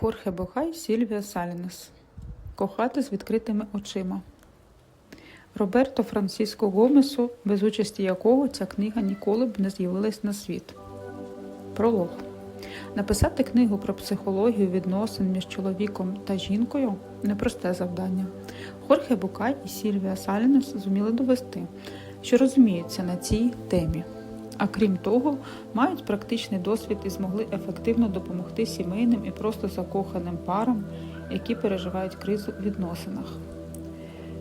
Хорхе Бохай Сільвія Салінес. Кохати з відкритими очима. Роберто Франциско Гомесу, без участі якого ця книга ніколи б не з'явилась на світ. Пролог. Написати книгу про психологію відносин між чоловіком та жінкою непросте завдання. Хорхе Букай і Сільвія Салінес зуміли довести, що розуміються на цій темі. А крім того, мають практичний досвід і змогли ефективно допомогти сімейним і просто закоханим парам, які переживають кризу в відносинах.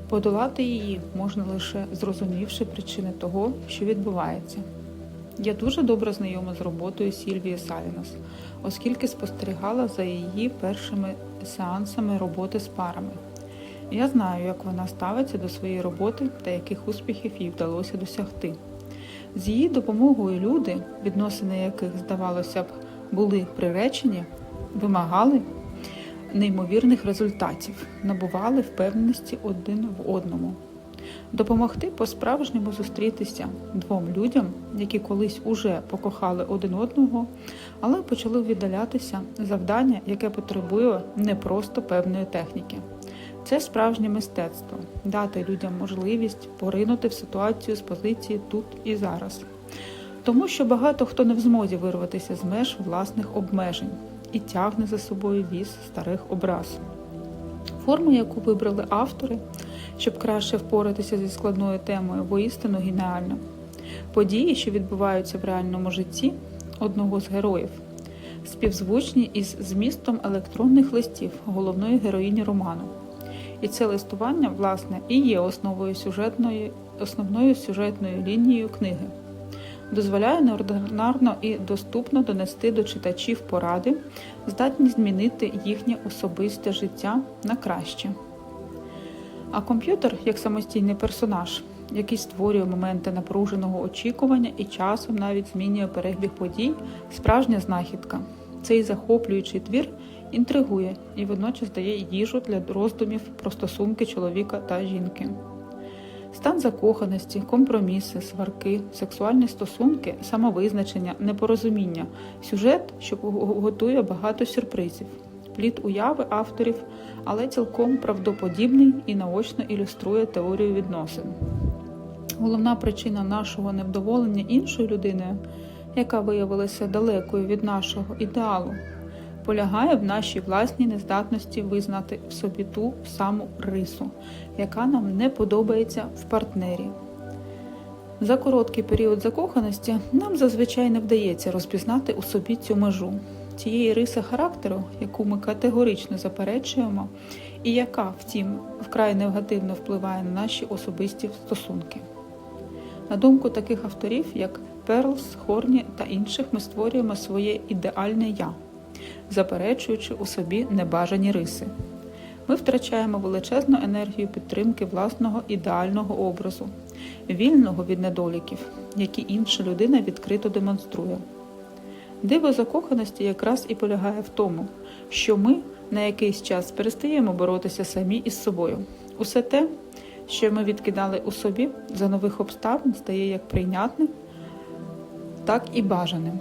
Подолати її можна лише зрозумівши причини того, що відбувається. Я дуже добре знайома з роботою Сільвії Салінос, оскільки спостерігала за її першими сеансами роботи з парами. Я знаю, як вона ставиться до своєї роботи та яких успіхів їй вдалося досягти. З її допомогою люди, відносини яких, здавалося б, були приречені, вимагали неймовірних результатів, набували впевненості один в одному. Допомогти по-справжньому зустрітися двом людям, які колись уже покохали один одного, але почали віддалятися завдання, яке потребує не просто певної техніки. Це справжнє мистецтво дати людям можливість поринути в ситуацію з позиції тут і зараз. Тому що багато хто не в змозі вирватися з меж власних обмежень і тягне за собою віз старих образ. Форма, яку вибрали автори, щоб краще впоратися зі складною темою, воістину геніальна. Події, що відбуваються в реальному житті одного з героїв, співзвучні із змістом електронних листів головної героїні роману. І це листування, власне, і є основою сюжетної, основною сюжетною лінією книги. Дозволяє неординарно і доступно донести до читачів поради, здатні змінити їхнє особисте життя на краще. А комп'ютер, як самостійний персонаж, який створює моменти напруженого очікування і часом навіть змінює перебіг подій, справжня знахідка. Цей захоплюючий твір інтригує і водночас дає їжу для роздумів про стосунки чоловіка та жінки. Стан закоханості, компроміси, сварки, сексуальні стосунки, самовизначення, непорозуміння, сюжет, що готує багато сюрпризів, плід уяви авторів, але цілком правдоподібний і наочно ілюструє теорію відносин. Головна причина нашого невдоволення іншою людиною, яка виявилася далекою від нашого ідеалу, полягає в нашій власній нездатності визнати в собі ту саму рису, яка нам не подобається в партнері. За короткий період закоханості нам зазвичай не вдається розпізнати у собі цю межу, тієї риси характеру, яку ми категорично заперечуємо, і яка, втім, вкрай негативно впливає на наші особисті стосунки. На думку таких авторів, як Перлс, Хорні та інших, ми створюємо своє ідеальне я заперечуючи у собі небажані риси. Ми втрачаємо величезну енергію підтримки власного ідеального образу, вільного від недоліків, які інша людина відкрито демонструє. Диво закоханості якраз і полягає в тому, що ми на якийсь час перестаємо боротися самі із собою. Усе те, що ми відкидали у собі за нових обставин, стає як прийнятним, так і бажаним.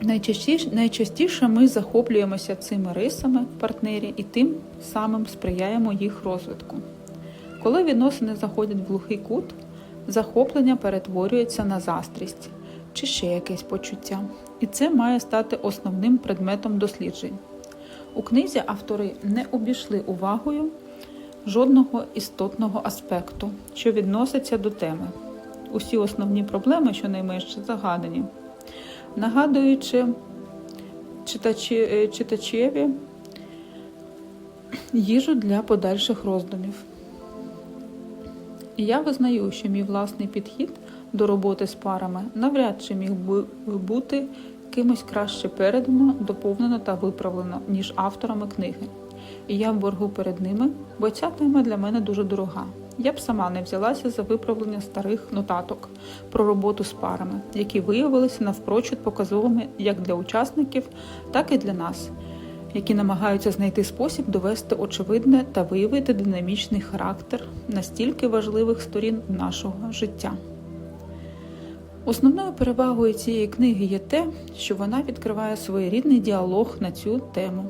Найчастіше, найчастіше ми захоплюємося цими рисами в партнері і тим самим сприяємо їх розвитку. Коли відносини заходять в глухий кут, захоплення перетворюється на застрість чи ще якесь почуття, і це має стати основним предметом досліджень. У книзі автори не обійшли увагою жодного істотного аспекту, що відноситься до теми. Усі основні проблеми, щонайменше загадані нагадуючи читачі, е, читачеві їжу для подальших роздумів. Я визнаю, що мій власний підхід до роботи з парами навряд чи міг би бути кимось краще передано, доповнено та виправлено, ніж авторами книги. І я в боргу перед ними, бо ця тема для мене дуже дорога. Я б сама не взялася за виправлення старих нотаток про роботу з парами, які виявилися навпрочуд показовими як для учасників, так і для нас, які намагаються знайти спосіб довести очевидне та виявити динамічний характер настільки важливих сторін нашого життя. Основною перевагою цієї книги є те, що вона відкриває своєрідний діалог на цю тему.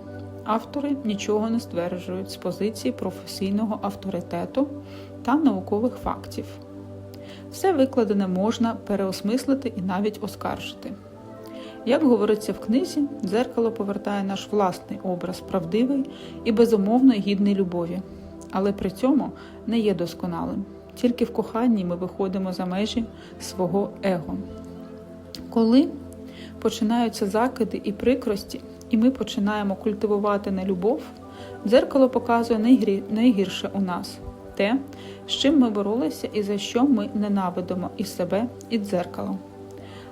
Автори нічого не стверджують з позиції професійного авторитету та наукових фактів. Все викладене можна переосмислити і навіть оскаржити. Як говориться в книзі, дзеркало повертає наш власний образ правдивий і безумовно гідний любові, але при цьому не є досконалим. Тільки в коханні ми виходимо за межі свого его. Коли починаються закиди і прикрості, і ми починаємо культивувати нелюбов, дзеркало показує найгірше у нас те, з чим ми боролися і за що ми ненавидимо і себе, і дзеркало.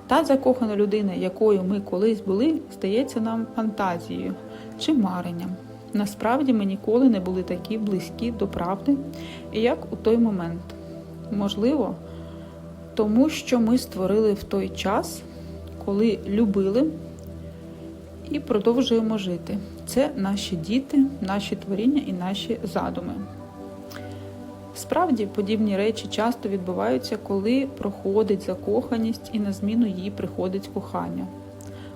Та закохана людина, якою ми колись були, здається нам фантазією чи маренням. Насправді ми ніколи не були такі близькі до правди, як у той момент. Можливо, тому що ми створили в той час, коли любили і продовжуємо жити. Це наші діти, наші творіння і наші задуми. Справді, подібні речі часто відбуваються, коли проходить закоханість і на зміну їй приходить кохання.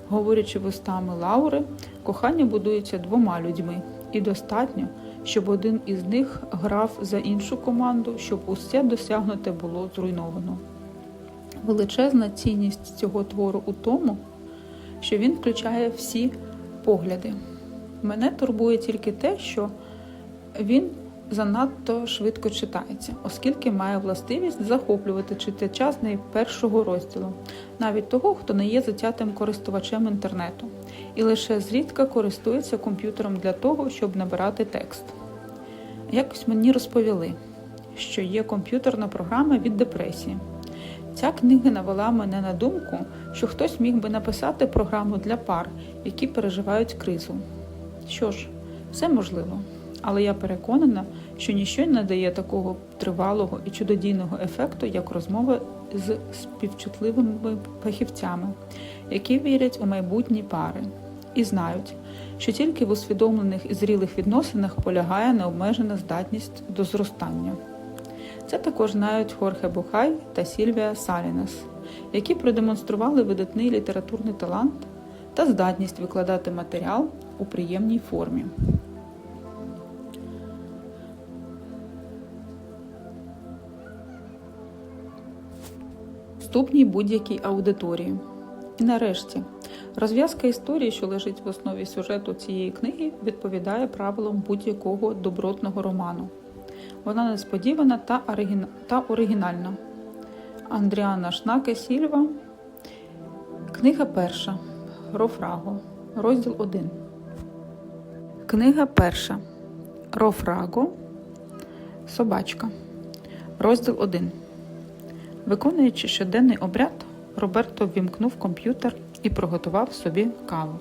Говорячи вустами Лаури, кохання будується двома людьми, і достатньо, щоб один із них грав за іншу команду, щоб усе досягнуте було зруйновано. Величезна цінність цього твору у тому, що він включає всі погляди. Мене турбує тільки те, що він занадто швидко читається, оскільки має властивість захоплювати читача з найпершого розділу, навіть того, хто не є затятим користувачем інтернету, і лише зрідка користується комп'ютером для того, щоб набирати текст. Якось мені розповіли, що є комп'ютерна програма від депресії. Ця книга навела мене на думку, що хтось міг би написати програму для пар, які переживають кризу. Що ж, все можливо, але я переконана, що ніщо не дає такого тривалого і чудодійного ефекту, як розмова з співчутливими фахівцями, які вірять у майбутні пари і знають, що тільки в усвідомлених і зрілих відносинах полягає необмежена здатність до зростання. Це також знають Хорхе Бухай та Сільвія Салінес, які продемонстрували видатний літературний талант та здатність викладати матеріал у приємній формі. Вступній будь-якій аудиторії. І нарешті, розв'язка історії, що лежить в основі сюжету цієї книги, відповідає правилам будь-якого добротного роману. Вона несподівана та, оригіна... та оригінальна. Андріана Шнаке Сільва. Книга перша. Рофраго. Розділ 1. Книга перша. Рофраго. Собачка. Розділ 1. Виконуючи щоденний обряд, Роберто ввімкнув комп'ютер і приготував собі каву.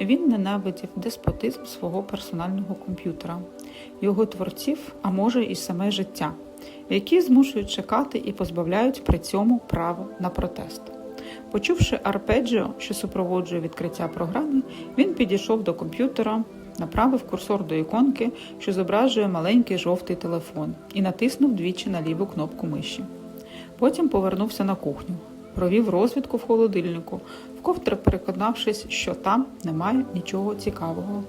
Він ненавидів деспотизм свого персонального комп'ютера, його творців, а може і саме життя, які змушують чекати і позбавляють при цьому право на протест. Почувши арпеджіо, що супроводжує відкриття програми, він підійшов до комп'ютера, направив курсор до іконки, що зображує маленький жовтий телефон, і натиснув двічі на ліву кнопку миші. Потім повернувся на кухню, провів розвідку в холодильнику, вковтре переконавшись, що там немає нічого цікавого.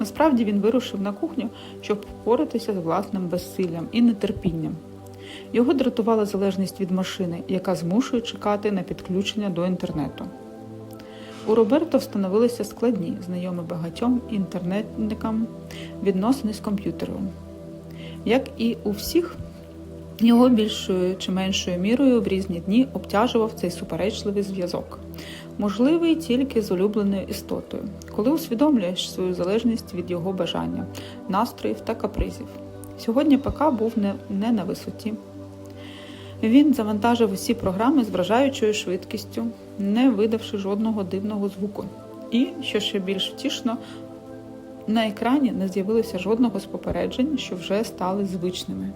Насправді він вирушив на кухню, щоб впоратися з власним безсиллям і нетерпінням. Його дратувала залежність від машини, яка змушує чекати на підключення до інтернету. У Роберто встановилися складні, знайомі багатьом інтернетникам відносини з комп'ютером. Як і у всіх, його більшою чи меншою мірою в різні дні обтяжував цей суперечливий зв'язок, можливий тільки з улюбленою істотою, коли усвідомлюєш свою залежність від його бажання, настроїв та капризів. Сьогодні ПК був не, не на висоті. Він завантажив усі програми з вражаючою швидкістю, не видавши жодного дивного звуку. І, що ще більш втішно, на екрані не з'явилося жодного з попереджень, що вже стали звичними.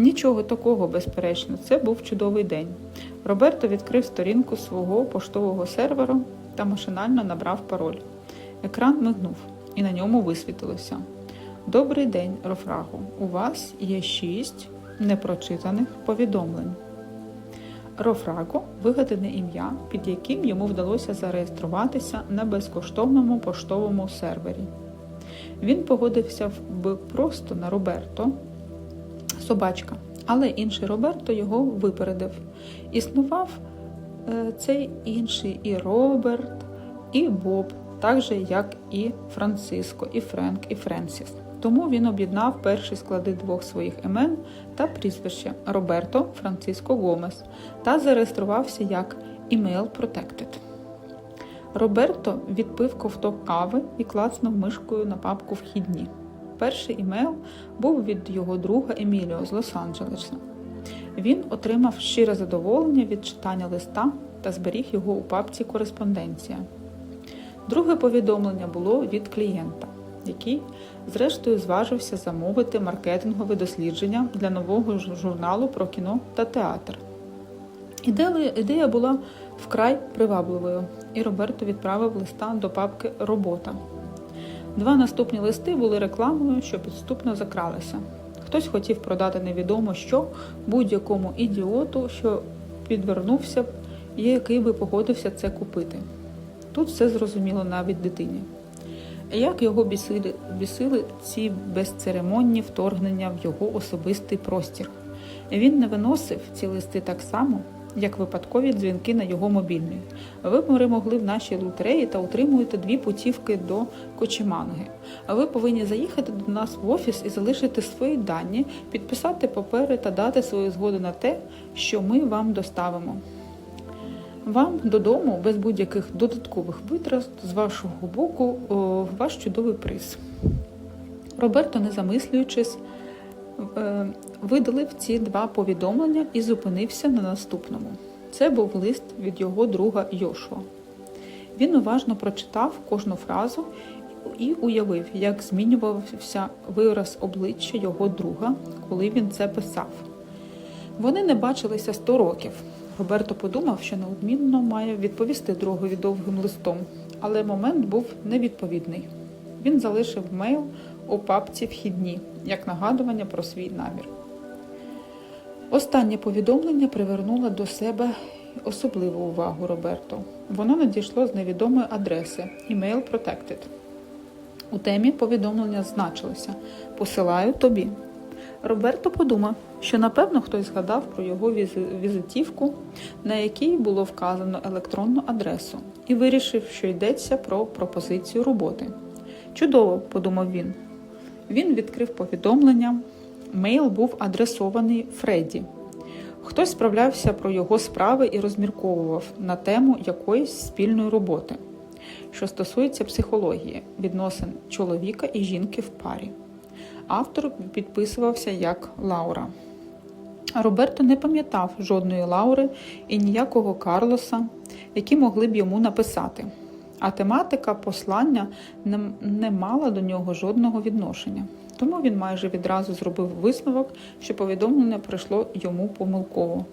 Нічого такого, безперечно, це був чудовий день. Роберто відкрив сторінку свого поштового сервера та машинально набрав пароль. Екран мигнув, і на ньому висвітилося. Добрий день, Рофрагу. У вас є шість непрочитаних повідомлень. Рофрако вигадане ім'я, під яким йому вдалося зареєструватися на безкоштовному поштовому сервері. Він погодився б просто на Роберто, собачка, але інший Роберто його випередив. Існував е, цей інший і Роберт, і Боб, так же як і Франциско, і Френк, і Френсіс. Тому він об'єднав перші склади двох своїх імен та прізвище Роберто Франциско Гомес та зареєструвався як Email Protected. Роберто відпив ковток кави і клацнув мишкою на папку вхідні. Перший імейл був від його друга Еміліо з Лос-Анджелеса. Він отримав щире задоволення від читання листа та зберіг його у папці Кореспонденція. Друге повідомлення було від клієнта, який, зрештою, зважився замовити маркетингове дослідження для нового журналу про кіно та театр. Ідея, була вкрай привабливою, і Роберто відправив листа до папки Робота. Два наступні листи були рекламою, що підступно закралися. Хтось хотів продати невідомо що будь-якому ідіоту, що підвернувся і який би погодився це купити. Тут все зрозуміло навіть дитині. Як його бісили, бісили ці безцеремонні вторгнення в його особистий простір. Він не виносив ці листи так само, як випадкові дзвінки на його мобільний. Ви перемогли в нашій лотереї та отримуєте дві путівки до Кочеманги. Ви повинні заїхати до нас в офіс і залишити свої дані, підписати папери та дати свою згоду на те, що ми вам доставимо. Вам додому без будь-яких додаткових витрат з вашого боку о, ваш чудовий приз. Роберто, не замислюючись, е, видалив ці два повідомлення і зупинився на наступному. Це був лист від його друга Йошуа. Він уважно прочитав кожну фразу і уявив, як змінювався вираз обличчя його друга, коли він це писав. Вони не бачилися сто років. Роберто подумав, що неодмінно має відповісти другові довгим листом, але момент був невідповідний. Він залишив мейл у папці вхідні, як нагадування про свій намір. Останнє повідомлення привернуло до себе особливу увагу Роберто. Воно надійшло з невідомої адреси Email Protected. У темі повідомлення значилося Посилаю тобі. Роберто подумав, що напевно хтось згадав про його візитівку, на якій було вказано електронну адресу, і вирішив, що йдеться про пропозицію роботи. Чудово, подумав він. Він відкрив повідомлення. Мейл був адресований Фредді. Хтось справлявся про його справи і розмірковував на тему якоїсь спільної роботи, що стосується психології, відносин чоловіка і жінки в парі. Автор підписувався як Лаура. Роберто не пам'ятав жодної Лаури і ніякого Карлоса, які могли б йому написати. А тематика послання не, не мала до нього жодного відношення. Тому він майже відразу зробив висновок, що повідомлення прийшло йому помилково,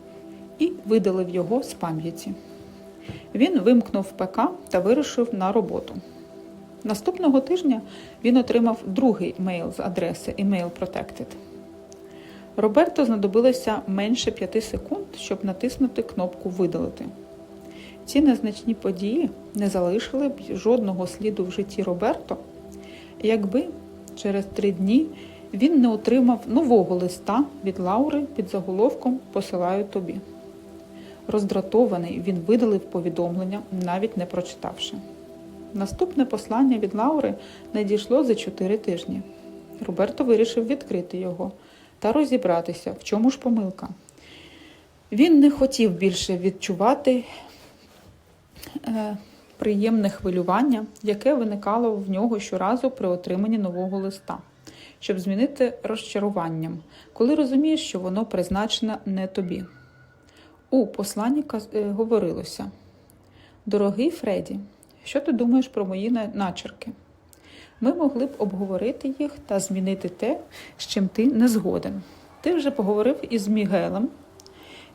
і видалив його з пам'яті. Він вимкнув ПК та вирушив на роботу. Наступного тижня він отримав другий мейл з адреси Email Protected. Роберто знадобилося менше п'яти секунд, щоб натиснути кнопку Видалити. Ці незначні події не залишили б жодного сліду в житті Роберто, якби через три дні він не отримав нового листа від Лаури під заголовком Посилаю тобі. Роздратований, він видалив повідомлення, навіть не прочитавши. Наступне послання від Лаури надійшло за чотири тижні. Роберто вирішив відкрити його та розібратися, в чому ж помилка. Він не хотів більше відчувати приємне хвилювання, яке виникало в нього щоразу при отриманні нового листа, щоб змінити розчаруванням, коли розумієш, що воно призначене не тобі. У посланні е, говорилося: Дорогий Фредді, що ти думаєш про мої начерки? Ми могли б обговорити їх та змінити те, з чим ти не згоден. Ти вже поговорив із Мігелем.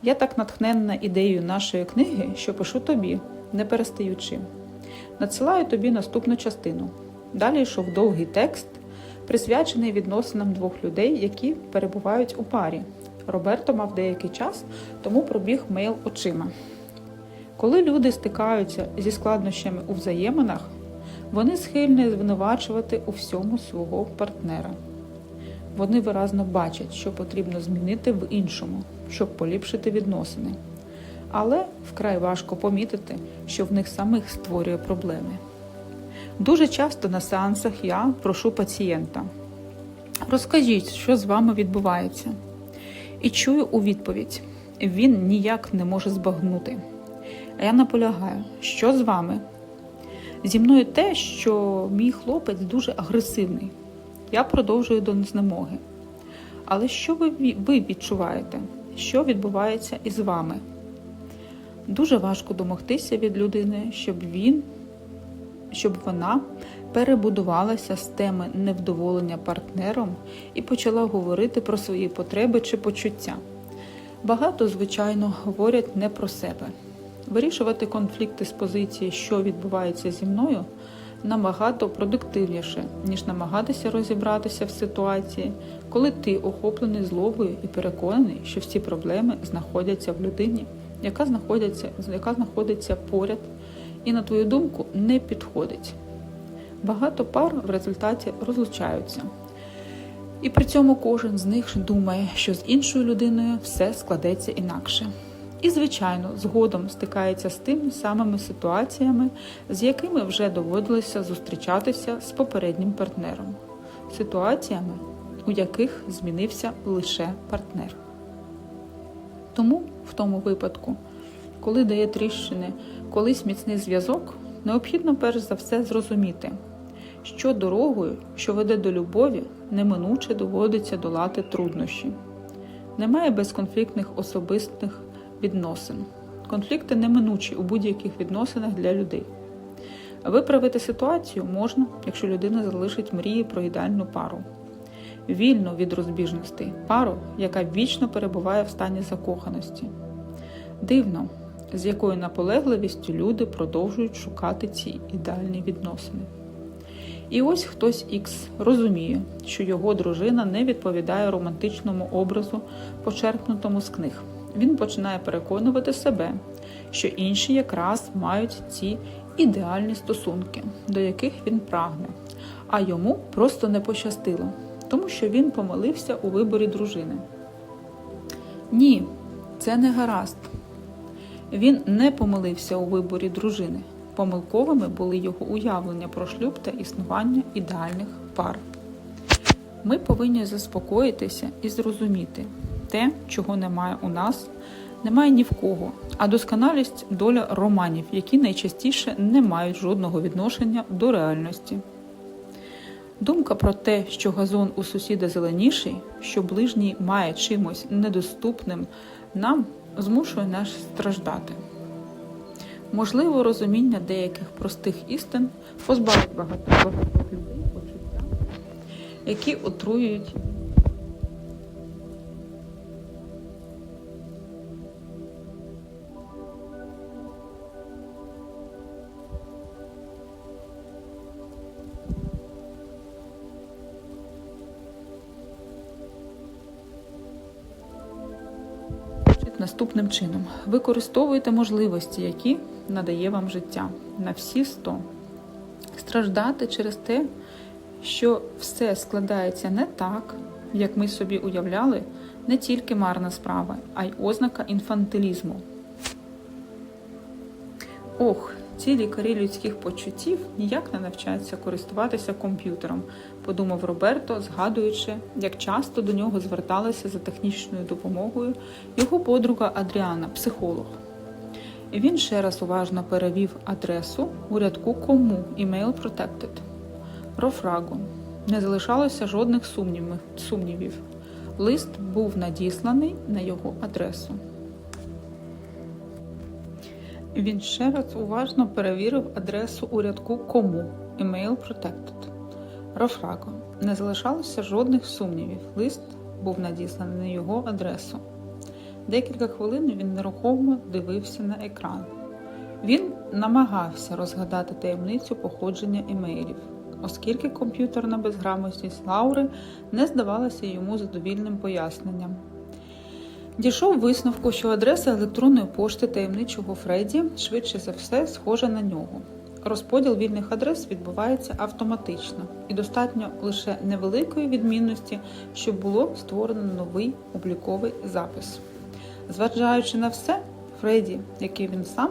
Я так натхненна ідеєю нашої книги, що пишу тобі, не перестаючи. Надсилаю тобі наступну частину. Далі йшов довгий текст, присвячений відносинам двох людей, які перебувають у парі, Роберто мав деякий час, тому пробіг мейл очима. Коли люди стикаються зі складнощами у взаєминах, вони схильні звинувачувати у всьому свого партнера. Вони виразно бачать, що потрібно змінити в іншому, щоб поліпшити відносини. Але вкрай важко помітити, що в них самих створює проблеми. Дуже часто на сеансах я прошу пацієнта: розкажіть, що з вами відбувається. І чую у відповідь: він ніяк не може збагнути. А я наполягаю, що з вами? Зі мною те, що мій хлопець дуже агресивний. Я продовжую до знемоги. Але що ви, ви відчуваєте? Що відбувається із вами? Дуже важко домогтися від людини, щоб він, щоб вона перебудувалася з теми невдоволення партнером і почала говорити про свої потреби чи почуття. Багато, звичайно, говорять не про себе. Вирішувати конфлікти з позиції, що відбувається зі мною, набагато продуктивніше, ніж намагатися розібратися в ситуації, коли ти охоплений злобою і переконаний, що всі проблеми знаходяться в людині, яка знаходиться, яка знаходиться поряд, і, на твою думку, не підходить. Багато пар в результаті розлучаються. І при цьому кожен з них думає, що з іншою людиною все складеться інакше. І, звичайно, згодом стикається з тими самими ситуаціями, з якими вже доводилося зустрічатися з попереднім партнером, ситуаціями, у яких змінився лише партнер. Тому, в тому випадку, коли дає тріщини колись міцний зв'язок, необхідно перш за все зрозуміти, що дорогою, що веде до любові, неминуче доводиться долати труднощі. Немає безконфліктних особистих відносин. Конфлікти неминучі у будь-яких відносинах для людей. Виправити ситуацію можна, якщо людина залишить мрії про ідеальну пару, вільну від розбіжностей, пару, яка вічно перебуває в стані закоханості. Дивно, з якою наполегливістю люди продовжують шукати ці ідеальні відносини. І ось хтось Ікс розуміє, що його дружина не відповідає романтичному образу, почерпнутому з книг. Він починає переконувати себе, що інші якраз мають ці ідеальні стосунки, до яких він прагне, а йому просто не пощастило, тому що він помилився у виборі дружини. Ні, це не гаразд. Він не помилився у виборі дружини. Помилковими були його уявлення про шлюб та існування ідеальних пар. Ми повинні заспокоїтися і зрозуміти те, чого немає у нас, немає ні в кого, а досконалість доля романів, які найчастіше не мають жодного відношення до реальності. Думка про те, що газон у сусіда зеленіший, що ближній має чимось недоступним нам, змушує нас страждати. Можливо, розуміння деяких простих істин позбавить багато людей почуття, які отруюють. Наступним чином використовуйте можливості, які надає вам життя на всі 100. Страждати через те, що все складається не так, як ми собі уявляли, не тільки марна справа, а й ознака інфантилізму. Ох, ці лікарі людських почуттів ніяк не навчаються користуватися комп'ютером, подумав Роберто, згадуючи, як часто до нього зверталася за технічною допомогою його подруга Адріана, психолог. Він ще раз уважно перевів адресу у рядку Кому Email Protected. Рофраго. Не залишалося жодних сумнівів. Лист був надісланий на його адресу. Він ще раз уважно перевірив адресу у рядку Кому Email Protected. Рофраго. Не залишалося жодних сумнівів. Лист був надісланий на його адресу. Декілька хвилин він нерухомо дивився на екран. Він намагався розгадати таємницю походження емейлів, оскільки комп'ютерна безграмотність Лаури не здавалася йому задовільним поясненням. Дійшов висновку, що адреса електронної пошти таємничого Фредді швидше за все схожа на нього. Розподіл вільних адрес відбувається автоматично і достатньо лише невеликої відмінності, щоб було створено новий обліковий запис. Зважаючи на все, Фредді, який він сам,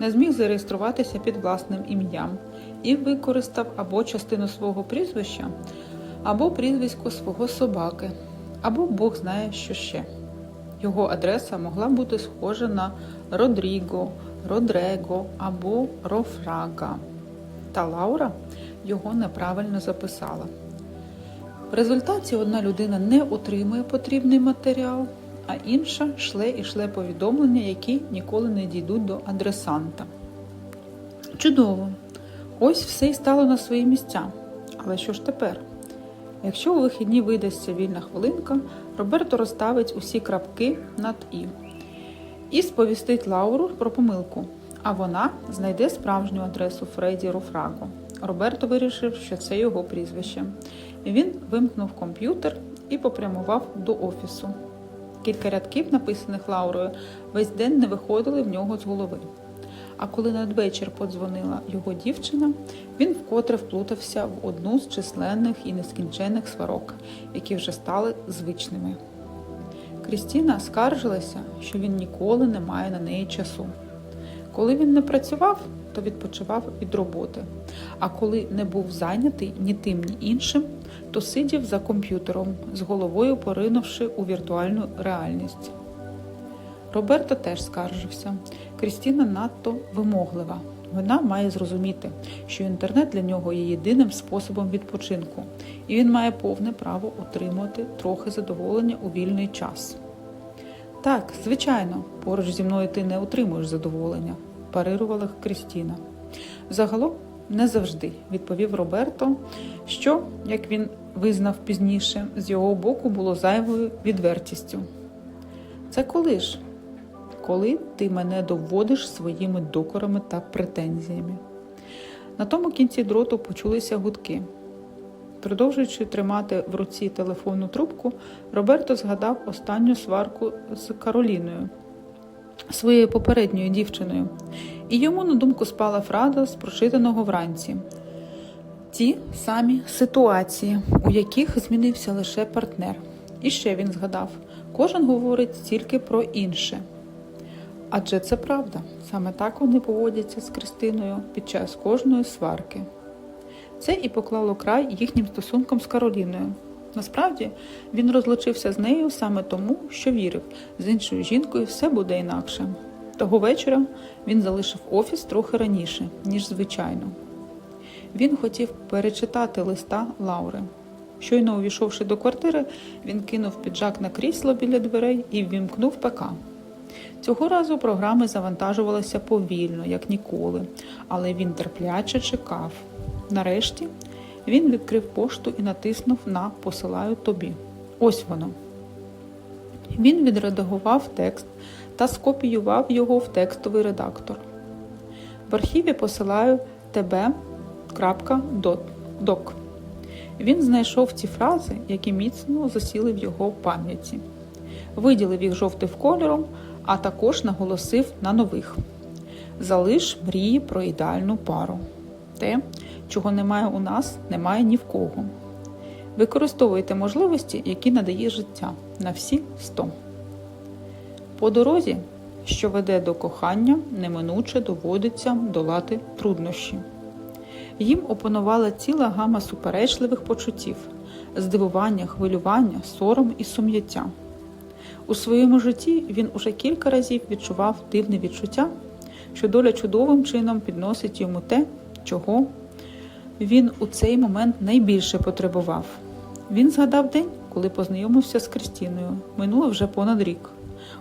не зміг зареєструватися під власним ім'ям і використав або частину свого прізвища, або прізвисько свого собаки, або Бог знає, що ще. Його адреса могла бути схожа на Родріго, Родрего або Рофрага. Та Лаура його неправильно записала. В результаті одна людина не отримує потрібний матеріал, а інша шле і шле повідомлення, які ніколи не дійдуть до адресанта. Чудово! Ось все і стало на свої місця. Але що ж тепер? Якщо у вихідні видасться вільна хвилинка, Роберто розставить усі крапки над І і сповістить Лауру про помилку, а вона знайде справжню адресу Фредді Руфраго. Роберто вирішив, що це його прізвище. Він вимкнув комп'ютер і попрямував до офісу. Кілька рядків, написаних Лаурою, весь день не виходили в нього з голови. А коли надвечір подзвонила його дівчина, він вкотре вплутався в одну з численних і нескінченних сварок, які вже стали звичними. Крістіна скаржилася, що він ніколи не має на неї часу. Коли він не працював, то відпочивав від роботи, а коли не був зайнятий ні тим, ні іншим, то сидів за комп'ютером, з головою поринувши у віртуальну реальність. Роберто теж скаржився. Крістіна надто вимоглива. Вона має зрозуміти, що інтернет для нього є єдиним способом відпочинку, і він має повне право отримувати трохи задоволення у вільний час. Так, звичайно, поруч зі мною ти не отримуєш задоволення, парирувала Крістіна. Загалом не завжди, відповів Роберто, що, як він визнав пізніше, з його боку було зайвою відвертістю. Це коли ж? Коли ти мене доводиш своїми докорами та претензіями. На тому кінці дроту почулися гудки. Продовжуючи тримати в руці телефонну трубку, Роберто згадав останню сварку з Кароліною, своєю попередньою дівчиною, і йому на думку спала фраза з прочитаного вранці. Ті самі ситуації, у яких змінився лише партнер. І ще він згадав: кожен говорить тільки про інше. Адже це правда, саме так вони поводяться з Кристиною під час кожної сварки. Це і поклало край їхнім стосункам з Кароліною. Насправді він розлучився з нею саме тому, що вірив, з іншою жінкою все буде інакше. Того вечора він залишив офіс трохи раніше, ніж звичайно. Він хотів перечитати листа Лаури. Щойно увійшовши до квартири, він кинув піджак на крісло біля дверей і ввімкнув ПК. Цього разу програми завантажувалися повільно, як ніколи, але він терпляче чекав. Нарешті він відкрив пошту і натиснув на Посилаю тобі. Ось воно. Він відредагував текст та скопіював його в текстовий редактор. В архіві посилаю tb.doc. Він знайшов ці фрази, які міцно засіли в його пам'яті, виділив їх жовтим кольором, а також наголосив на нових: залиш мрії про ідеальну пару. Те, чого немає у нас, немає ні в кого. Використовуйте можливості, які надає життя на всі 100. По дорозі, що веде до кохання, неминуче доводиться долати труднощі. Їм опанувала ціла гама суперечливих почуттів, здивування, хвилювання, сором і сум'яття. У своєму житті він уже кілька разів відчував дивне відчуття, що доля чудовим чином підносить йому те, чого він у цей момент найбільше потребував. Він згадав день, коли познайомився з Кристіною. Минуло вже понад рік.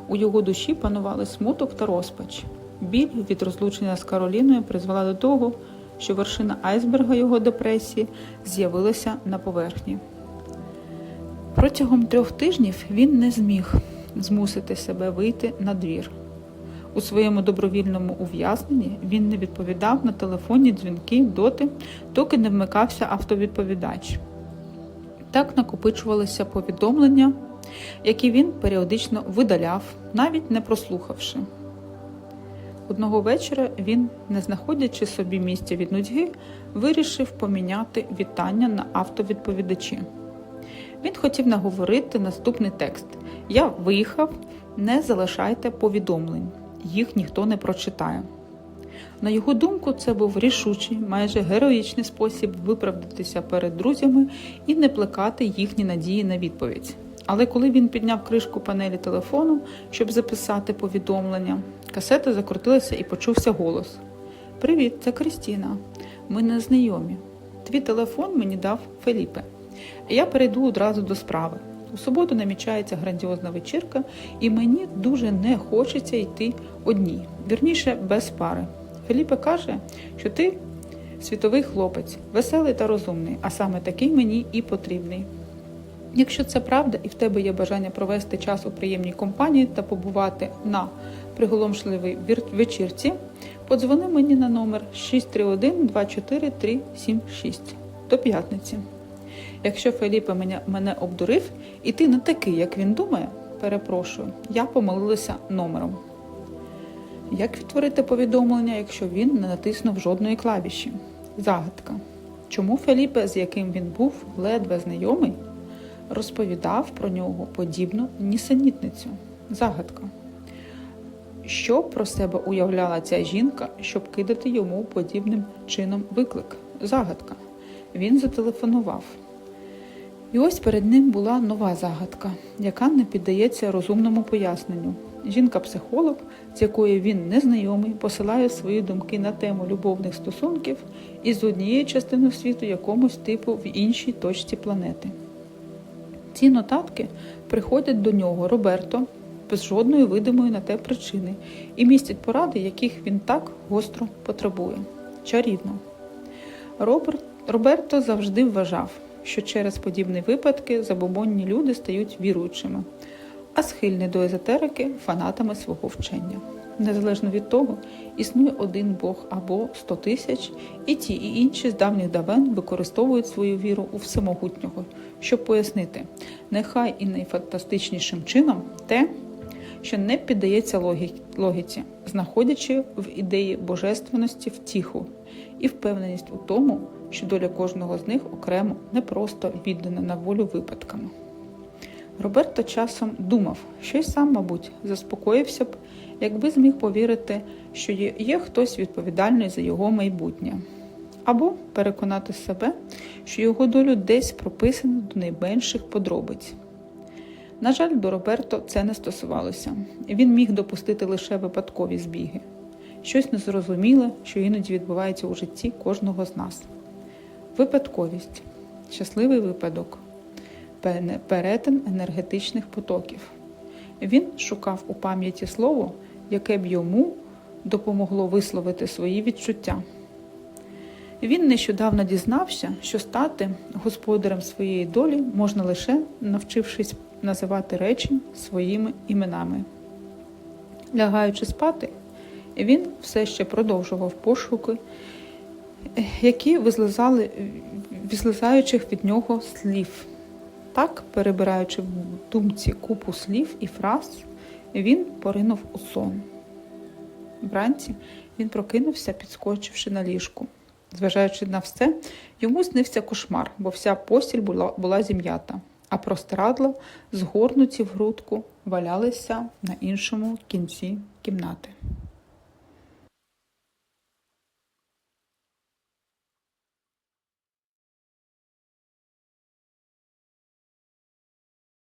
У його душі панували смуток та розпач. Біль від розлучення з Кароліною призвела до того, що вершина айсберга його депресії з'явилася на поверхні. Протягом трьох тижнів він не зміг змусити себе вийти на двір. У своєму добровільному ув'язненні він не відповідав на телефонні дзвінки доти, доки не вмикався автовідповідач. Так накопичувалися повідомлення, які він періодично видаляв, навіть не прослухавши. Одного вечора він, не знаходячи собі місця від нудьги, вирішив поміняти вітання на автовідповідачі. Він хотів наговорити наступний текст: Я виїхав, не залишайте повідомлень, їх ніхто не прочитає. На його думку, це був рішучий, майже героїчний спосіб виправдатися перед друзями і не плекати їхні надії на відповідь. Але коли він підняв кришку панелі телефону, щоб записати повідомлення, касета закрутилася і почувся голос: Привіт, це Кристіна. Ми не знайомі. Твій телефон мені дав Феліпе. Я перейду одразу до справи. У суботу намічається грандіозна вечірка, і мені дуже не хочеться йти одній, вірніше без пари. Феліпе каже, що ти світовий хлопець, веселий та розумний, а саме такий мені і потрібний. Якщо це правда, і в тебе є бажання провести час у приємній компанії та побувати на приголомшливій вечірці, подзвони мені на номер 631 24376 до п'ятниці. Якщо Феліпе мене, мене обдурив, і ти не такий, як він думає, перепрошую, я помилилася номером. Як відтворити повідомлення, якщо він не натиснув жодної клавіші? Загадка. Чому Феліпе, з яким він був ледве знайомий, розповідав про нього подібну нісенітницю? Загадка. Що про себе уявляла ця жінка, щоб кидати йому подібним чином виклик? Загадка. Він зателефонував. І ось перед ним була нова загадка, яка не піддається розумному поясненню. Жінка-психолог, з якою він незнайомий, посилає свої думки на тему любовних стосунків із однієї частини світу якомусь типу в іншій точці планети. Ці нотатки приходять до нього Роберто без жодної видимої на те причини і містять поради, яких він так гостро потребує. Чарівно. Роберт, Роберто завжди вважав, що через подібні випадки забобонні люди стають віруючими, а схильні до езотерики фанатами свого вчення. Незалежно від того, існує один Бог або сто тисяч, і ті, і інші з давніх давен використовують свою віру у всемогутнього, щоб пояснити, нехай і найфантастичнішим чином те, що не піддається логіці, знаходячи в ідеї божественності втіху і впевненість у тому, що доля кожного з них окремо не просто віддана на волю випадками. Роберто часом думав, що й сам, мабуть, заспокоївся б, якби зміг повірити, що є, хтось відповідальний за його майбутнє, або переконати себе, що його долю десь прописано до найменших подробиць. На жаль, до Роберто це не стосувалося. Він міг допустити лише випадкові збіги, щось незрозуміле, що іноді відбувається у житті кожного з нас. Випадковість, щасливий випадок, перетин енергетичних потоків. Він шукав у пам'яті слово, яке б йому допомогло висловити свої відчуття. Він нещодавно дізнався, що стати господарем своєї долі можна лише навчившись називати речі своїми іменами. Лягаючи спати, він все ще продовжував пошуки, які визлизали визлизаючих від нього слів. Так, перебираючи в думці купу слів і фраз, він поринув у сон. Вранці він прокинувся, підскочивши на ліжку. Зважаючи на все, йому снився кошмар, бо вся постіль була, була зім'ята, а простирадла, згорнуті в грудку, валялися на іншому кінці кімнати.